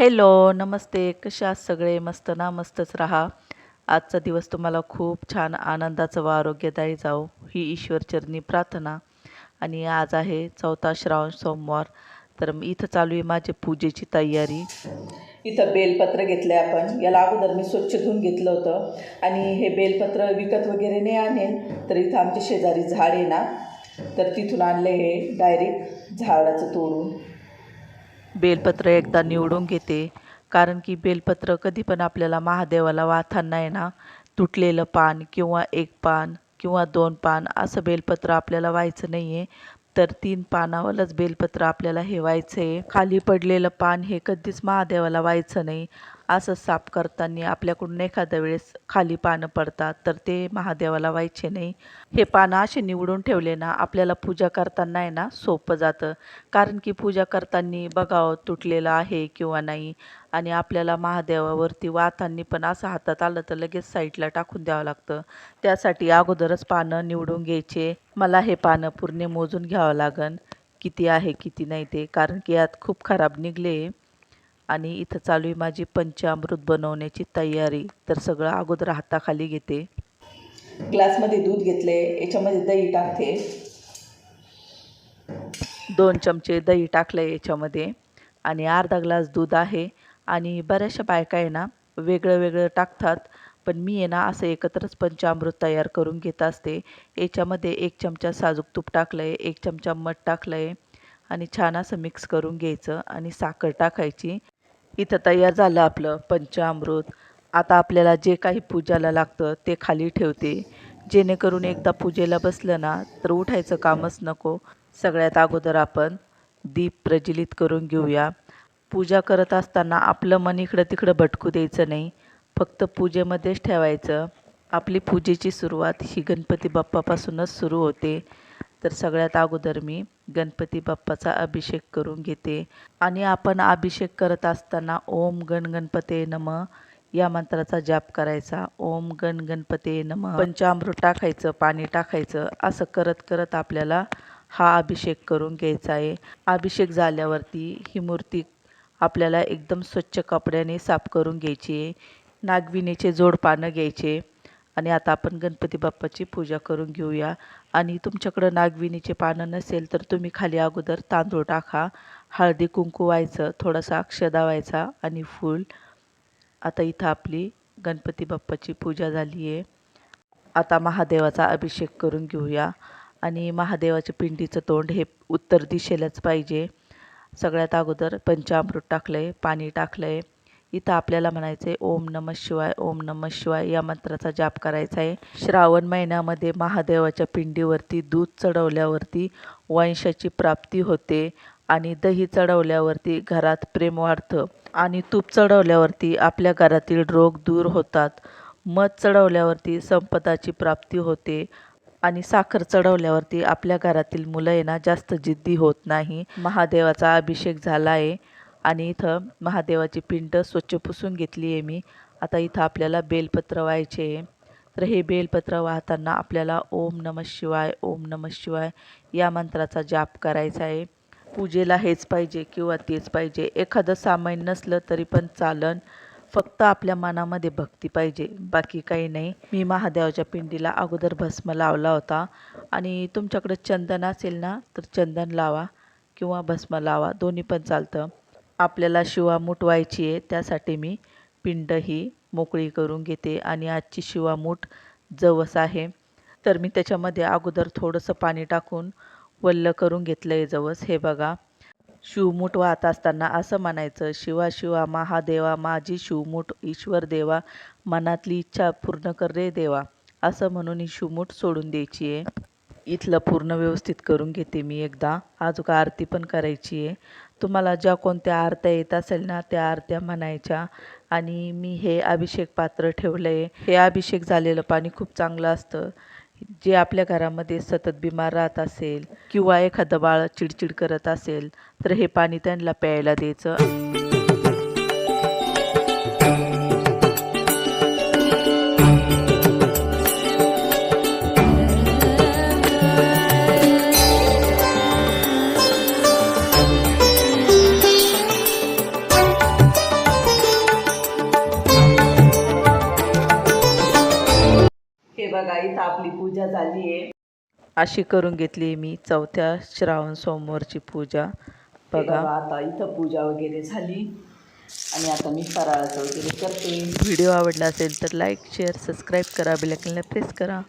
Hello नमस्ते. कशा आज सगळे? मस्त ना? मस्तच राहा. आजचा दिवस तुम्हाला खूप छान आनंदाचं व आरोग्यदायी जाओ ही ईश्वरचरणी प्रार्थना. आणि आज आहे चौथा श्रावण सोमवार. तर इथं चालू आहे माझी पूजेची तयारी. इथं बेलपत्र घेतलं आहे आपण. याला अगोदर मी स्वच्छ धुवून घेतलं होतं. आणि हे बेलपत्र विकत वगैरे नाही आणेल तर इथं आमच्या शेजारी झाड आहे ना तर तिथून आणले हे डायरेक्ट झाडाचं तोडून. बेलपत्र एकदा निवडून घेते. कारण की बेलपत्र कधी पण आपल्याला महादेवाला वाहताना आहे ना तुटलेलं पान किंवा एक पान किंवा दोन पान असं बेलपत्र आपल्याला व्हायचं नाही आहे तर तीन पानावरच बेलपत्र आपल्याला हे व्हायचं आहे खाली पडलेलं पान हे कधीच महादेवाला व्हायचं नाही. असं साफ करताना आपल्याकडून एखाद्या वेळेस खाली पानं पडतात तर ते महादेवाला व्हायचे नाही. हे पानं असे निवडून ठेवले ना आपल्याला पूजा करताना आहे ना सोपं जातं. कारण की पूजा करताना बघावं तुटलेलं आहे किंवा नाही आणि आपल्याला महादेवावरती वाहताना पण असं हातात आलं तर लगेच साईडला टाकून द्यावं लागतं. त्यासाठी अगोदरच पानं निवडून घ्यायचे. मला हे पानं पूर्ण मोजून घ्यावं लागन. किती आहे किती नाही ते. कारण की यात खूप खराब निघले. आणि इथं चालू आहे माझी पंचामृत बनवण्याची तयारी. तर सगळं अगोदर हाताखाली घेते. ग्लासमध्ये दूध घेतले याच्यामध्ये दही टाकते. दोन चमचे दही टाकलं आहे याच्यामध्ये. आणि अर्धा ग्लास दूध आहे. आणि बऱ्याचशा बायका आहे ना वेगळं वेगळं टाकतात. पण मी आहे ना असं एकत्रच पंचामृत तयार करून घेत असते. याच्यामध्ये एक चमचा साजूक तूप टाकलं आहे एक चमचा मध टाकलं आहे आणि छान असं मिक्स करून घ्यायचं आणि साखर टाकायची. इथं तयार झालं आपलं पंचामृत. आता आपल्याला जे काही पूजाला लागतं ते खाली ठेवते. जेणेकरून एकदा पूजेला बसलं ना तर उठायचं कामच नको. सगळ्यात अगोदर आपण दीप प्रज्वलित करून घेऊया. पूजा करत असताना आपलं मन इकडं तिकडं भटकू द्यायचं नाही. फक्त पूजेमध्येच ठेवायचं. आपली पूजेची सुरुवात ही गणपती बाप्पापासूनच सुरू होते. तर सगळ्यात अगोदर मी गणपती बाप्पाचा अभिषेक करून घेते. आणि आपण अभिषेक करत असताना ओम गण गणपते नम या मंत्राचा जाप करायचा. ओम गण गणपते नम. पंचामृत टाकायचं पाणी टाकायचं असं करत करत आपल्याला हा अभिषेक करून घ्यायचा आहे. अभिषेक झाल्यावरती ही मूर्ती आपल्याला एकदम स्वच्छ कपड्याने साफ करून घ्यायची आहे. नागविणीचे जोड पानं घ्यायचे. आणि आता आपण गणपती बाप्पाची पूजा करून घेऊया. आणि तुमच्याकडं नागविणीचे पानं नसेल तर तुम्ही खाली अगोदर तांदूळ टाका. हळदी कुंकू व्हायचं थोडासा अक्षदा व्हायचा आणि फूल. आता इथं आपली गणपती बाप्पाची पूजा झाली आहे आता महादेवाचा अभिषेक करून घेऊया. आणि महादेवाच्या पिंडीचं तोंड हे उत्तर दिशेलाच पाहिजे. सगळ्यात अगोदर पंचामृत टाकलं आहे पाणी टाकलं आहे इथं आपल्याला म्हणायचं आहे ओम नम शिवाय ओम नम शिवाय या मंत्राचा जाप करायचा आहे. श्रावण महिन्यामध्ये महादेवाच्या पिंडीवरती दूध चढवल्यावरती वंशाची प्राप्ती होते आणि दही चढवल्यावरती घरात प्रेम वाढतं आणि तूप चढवल्यावरती आपल्या घरातील रोग दूर होतात. मध चढवल्यावरती संपदाची प्राप्ती होते आणि साखर चढवल्यावरती आपल्या घरातील मुलं आहे जास्त जिद्दी होत नाही. महादेवाचा अभिषेक झाला आहे. आणि इथं महादेवाची पिंड स्वच्छ पुसून घेतली आहे मी. आता इथं आपल्याला बेलपत्र व्हायचे आहे. तर हे बेलपत्र वाहताना आपल्याला ओम नमः शिवाय ओम नमः शिवाय या मंत्राचा जाप करायचा आहे. पूजेला हेच पाहिजे किंवा तेच पाहिजे. एखादं सामान नसलं तरी पण चालन. फक्त आपल्या मनामध्ये भक्ती पाहिजे. बाकी काही नाही. मी महादेवाच्या पिंडीला अगोदर भस्म लावला होता. आणि तुमच्याकडं चंदन असेल ना तर चंदन लावा किंवा भस्म लावा. दोन्ही पण चालतं. आपल्याला शिवा व्हायची आहे त्यासाठी मी पिंड ही मोकळी करून घेते आणि आजची शिवामूठ जवस आहे. तर मी त्याच्यामध्ये अगोदर थोडंसं पाणी टाकून वल्ल करून घेतलं आहे जवस. हे बघा शिवमूठ वाहत असताना असं म्हणायचं शिवा शिवा महादेवा माझी शिवमूठ ईश्वर देवा मनातली इच्छा पूर्ण कर रे देवा. असं म्हणून ही शिवमूठ सोडून द्यायची आहे. इथलं पूर्ण व्यवस्थित करून घेते मी एकदा. अजून आरती पण करायची आहे. तुम्हाला ज्या कोणत्या आरत्या येत असेल ना त्या आरत्या म्हणायच्या. आणि मी हे अभिषेक पात्र ठेवलं आहे हे अभिषेक झालेलं पाणी खूप चांगलं असतं. जे आपल्या घरामध्ये सतत बिमार राहत असेल किंवा एखादं बाळ चिडचिड करत असेल तर हे पाणी त्यांना प्यायला द्यायचं. बघा इथं आपली पूजा झाली आहे. अशी करून घेतली मी चौथ्या श्रावण सोमवारची पूजा. बघा. आता इथं पूजा वगैरे झाली. आणि आता मी फराळाचं वगैरे करते. व्हिडिओ आवडला असेल तर लाईक शेअर सबस्क्राईब करा. बेलायकनला प्रेस करा.